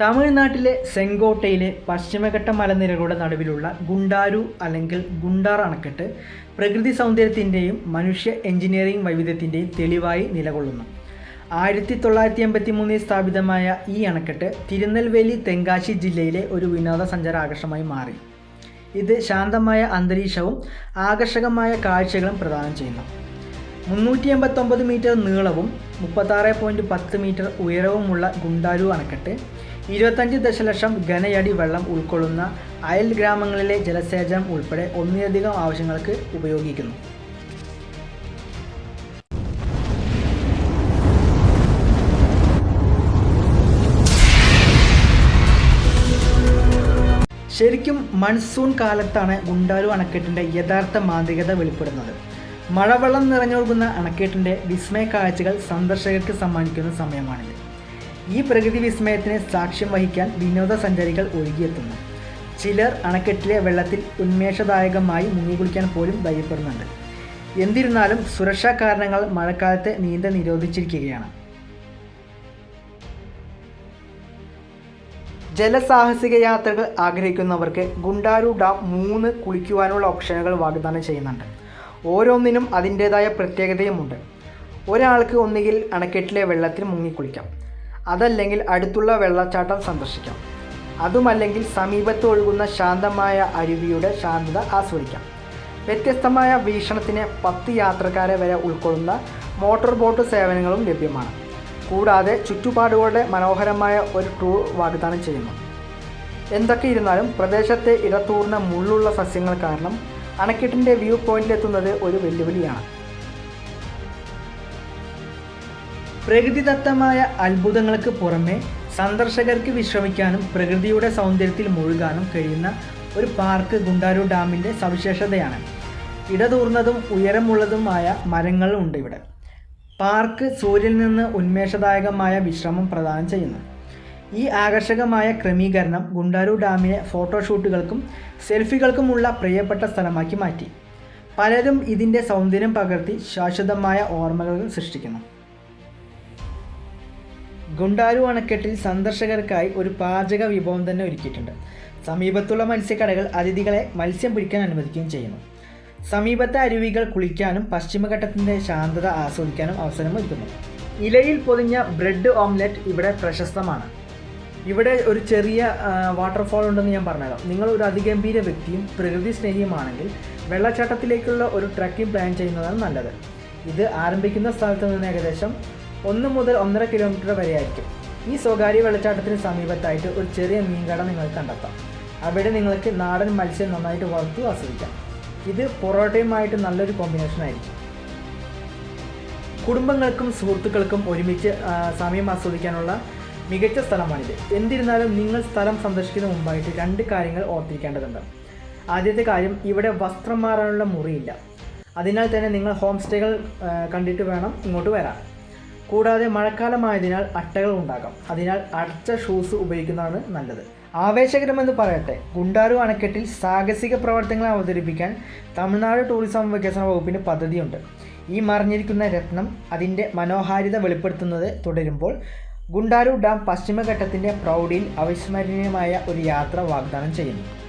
തമിഴ്നാട്ടിലെ സെങ്കോട്ടയിലെ പശ്ചിമഘട്ട മലനിരകളുടെ നടുവിലുള്ള ഗുണ്ടാരു അല്ലെങ്കിൽ ഗുണ്ടാർ അണക്കെട്ട് പ്രകൃതി സൗന്ദര്യത്തിന്റെയും മനുഷ്യ എഞ്ചിനീയറിംഗ് വൈവിധ്യത്തിന്റെയും തെളിവായി നിലകൊള്ളുന്നു. ആയിരത്തി തൊള്ളായിരത്തി എൺപത്തി മൂന്നിൽ സ്ഥാപിതമായ ഈ അണക്കെട്ട് തിരുനെൽവേലി തെങ്കാശി ജില്ലയിലെ ഒരു വിനോദസഞ്ചാര ആകർഷണമായി മാറി. ഇത് ശാന്തമായ അന്തരീക്ഷവും ആകർഷകമായ കാഴ്ചകളും പ്രദാനം ചെയ്യുന്നു. മുന്നൂറ്റി എൺപത്തൊമ്പത് മീറ്റർ നീളവും മുപ്പത്താറ് പോയിന്റ് പത്ത് മീറ്റർ ഉയരവുമുള്ള ഗുണ്ടാരു അണക്കെട്ട് ഇരുപത്തഞ്ച് ദശലക്ഷം ഘനയടി വെള്ളം ഉൾക്കൊള്ളുന്ന അയൽ ഗ്രാമങ്ങളിലെ ജലസേചനം ഉൾപ്പെടെ ഒന്നിലധികം ആവശ്യങ്ങൾക്ക് ഉപയോഗിക്കുന്നു. ശരിക്കും മൺസൂൺ കാലത്താണ് ഗുണ്ടാലു അണക്കെട്ടിന്റെ യഥാർത്ഥ മാന്ത്രികത വെളിപ്പെടുന്നത്. മഴവെള്ളം നിറഞ്ഞൊഴുകുന്ന അണക്കെട്ടിന്റെ വിസ്മയ കാഴ്ചകൾ സന്ദർശകർക്ക് സമ്മാനിക്കുന്ന സമയമാണിത്. ഈ പ്രകൃതി വിസ്മയത്തിന് സാക്ഷ്യം വഹിക്കാൻ വിനോദസഞ്ചാരികൾ ഒഴുകിയെത്തുന്നു ചിലർ അണക്കെട്ടിലെ വെള്ളത്തിൽ ഉന്മേഷദായകമായി മുങ്ങി കുളിക്കാൻ പോലും ധൈര്യപ്പെടുന്നുണ്ട്. എന്നിരുന്നാലും സുരക്ഷാ കാരണങ്ങൾ മഴക്കാലത്ത് നീന്ത നിരോധിച്ചിരിക്കുകയാണ്. ജലസാഹസിക യാത്രകൾ ആഗ്രഹിക്കുന്നവർക്ക് ഗുണ്ടാരു ഡാം മൂന്ന് കുളിക്കുവാനുള്ള ഓപ്ഷനുകൾ വാഗ്ദാനം ചെയ്യുന്നുണ്ട്. ഓരോന്നിനും അതിന്റേതായ പ്രത്യേകതയുമുണ്ട്. ഒരാൾക്ക് ഒന്നുകിൽ അണക്കെട്ടിലെ വെള്ളത്തിൽ മുങ്ങിക്കുളിക്കാം അതല്ലെങ്കിൽ അടുത്തുള്ള വെള്ളച്ചാട്ടം സന്ദർശിക്കാം. അതുമല്ലെങ്കിൽ സമീപത്ത് ഒഴുകുന്ന ശാന്തമായ അരുവിയുടെ ശാന്തത ആസ്വദിക്കാം. വ്യത്യസ്തമായ വീക്ഷണത്തിന് പത്ത് യാത്രക്കാരെ വരെ ഉൾക്കൊള്ളുന്ന മോട്ടോർ ബോട്ട് സേവനങ്ങളും ലഭ്യമാണ്. കൂടാതെ ചുറ്റുപാടുകളുടെ മനോഹരമായ ഒരു ടൂർ വാഗ്ദാനം ചെയ്യുന്നു. എന്തൊക്കെ ഇരുന്നാലും പ്രദേശത്തെ ഇടത്തൂർന്ന മുള്ളുള്ള സസ്യങ്ങൾ കാരണം അണക്കെട്ടിന്റെ വ്യൂ പോയിന്റിലെത്തുന്നത് ഒരു വെല്ലുവിളിയാണ്. പ്രകൃതിദത്തമായ അത്ഭുതങ്ങൾക്ക് പുറമെ സന്ദർശകർക്ക് വിശ്രമിക്കാനും പ്രകൃതിയുടെ സൗന്ദര്യത്തിൽ മുഴുകാനും കഴിയുന്ന ഒരു പാർക്ക് ഗുണ്ടാരു ഡാമിന്റെ സവിശേഷതയാണ്. ഇടതൂർന്നതും ഉയരമുള്ളതുമായ മരങ്ങളും ഉണ്ട് ഇവിടെ. പാർക്ക് സൂര്യനിൽ നിന്ന് ഉന്മേഷദായകമായ വിശ്രമം പ്രദാനം ചെയ്യുന്നു. ഈ ആകർഷകമായ ക്രമീകരണം ഗുണ്ടാരു ഡാമിനെ ഫോട്ടോഷൂട്ടുകൾക്കും സെൽഫികൾക്കുമുള്ള പ്രിയപ്പെട്ട സ്ഥലമാക്കി മാറ്റി. പലരും ഇതിന്റെ സൗന്ദര്യം പകർത്തി ശാശ്വതമായ ഓർമ്മകൾ സൃഷ്ടിക്കുന്നു. ഗുണ്ടാരു അണക്കെട്ടിൽ സന്ദർശകർക്കായി ഒരു പാചക വിഭവം തന്നെ ഒരുക്കിയിട്ടുണ്ട്. സമീപത്തുള്ള മത്സ്യക്കടകൾ അതിഥികളെ മത്സ്യം പിടിക്കാൻ അനുവദിക്കുകയും ചെയ്യുന്നു. സമീപത്തെ അരുവികൾ കുളിക്കാനും പശ്ചിമഘട്ടത്തിന്റെ ശാന്തത ആസ്വദിക്കാനും അവസരം ഒരുക്കുന്നു ഇലയിൽ പൊതിഞ്ഞ ബ്രെഡ് ഓംലെറ്റ് ഇവിടെ പ്രശസ്തമാണ്. ഇവിടെ ഒരു ചെറിയ വാട്ടർഫാൾ ഉണ്ടെന്ന് ഞാൻ പറഞ്ഞുതരാം. നിങ്ങൾ ഒരു അതിഗംഭീര വ്യക്തിയും പ്രകൃതി സ്നേഹിയുമാണെങ്കിൽ വെള്ളച്ചാട്ടത്തിലേക്കുള്ള ഒരു ട്രക്കിംഗ് പ്ലാൻ ചെയ്യുന്നതാണ് നല്ലത്. ഇത് ആരംഭിക്കുന്ന സ്ഥലത്ത് നിന്ന് ഏകദേശം ഒന്ന് മുതൽ ഒന്നര കിലോമീറ്റർ വരെ ആയിരിക്കും ഈ സ്വകാര്യ വെള്ളച്ചാട്ടത്തിന് സമീപത്തായിട്ട് ഒരു ചെറിയ മീൻകട നിങ്ങൾക്ക് കണ്ടെത്താം. അവിടെ നിങ്ങൾക്ക് നാടൻ മത്സ്യം നന്നായിട്ട് വറുത്തു ആസ്വദിക്കാം. ഇത് പൊറോട്ടയുമായിട്ട് നല്ലൊരു കോമ്പിനേഷൻ ആയിരിക്കും. കുടുംബങ്ങൾക്കും സുഹൃത്തുക്കൾക്കും ഒരുമിച്ച് സമയം ആസ്വദിക്കാനുള്ള മികച്ച സ്ഥലമാണിത്. എന്നിരുന്നാലും നിങ്ങൾ സ്ഥലം സന്ദർശിക്കുന്ന മുമ്പായിട്ട് രണ്ട് കാര്യങ്ങൾ ഓർത്തിരിക്കേണ്ടതുണ്ട്. ആദ്യത്തെ കാര്യം ഇവിടെ വസ്ത്രം മാറാനുള്ള മുറിയില്ല. അതിനാൽ തന്നെ നിങ്ങൾ ഹോം സ്റ്റേകൾ കണ്ടിട്ട് വേണം ഇങ്ങോട്ട് വരാൻ. കൂടാതെ മഴക്കാലമായതിനാൽ അട്ടകൾ ഉണ്ടാകാം. അതിനാൽ അടച്ച ഷൂസ് ഉപയോഗിക്കുന്നതാണ് നല്ലത്. ആവേശകരമെന്ന് പറയട്ടെ ഗുണ്ടാരു അണക്കെട്ടിൽ സാഹസിക പ്രവർത്തനങ്ങൾ അവതരിപ്പിക്കാൻ തമിഴ്നാട് ടൂറിസം വികസന വകുപ്പിന് പദ്ധതിയുണ്ട്. ഈ മറിഞ്ഞിരിക്കുന്ന രത്നം അതിന്റെ മനോഹാരിത വെളിപ്പെടുത്തുന്നത് തുടരുമ്പോൾ ഗുണ്ടാരു ഡാം പശ്ചിമഘട്ടത്തിന്റെ പ്രൗഢിയിൽ അവിസ്മരണീയമായ ഒരു യാത്ര വാഗ്ദാനം ചെയ്യുന്നു.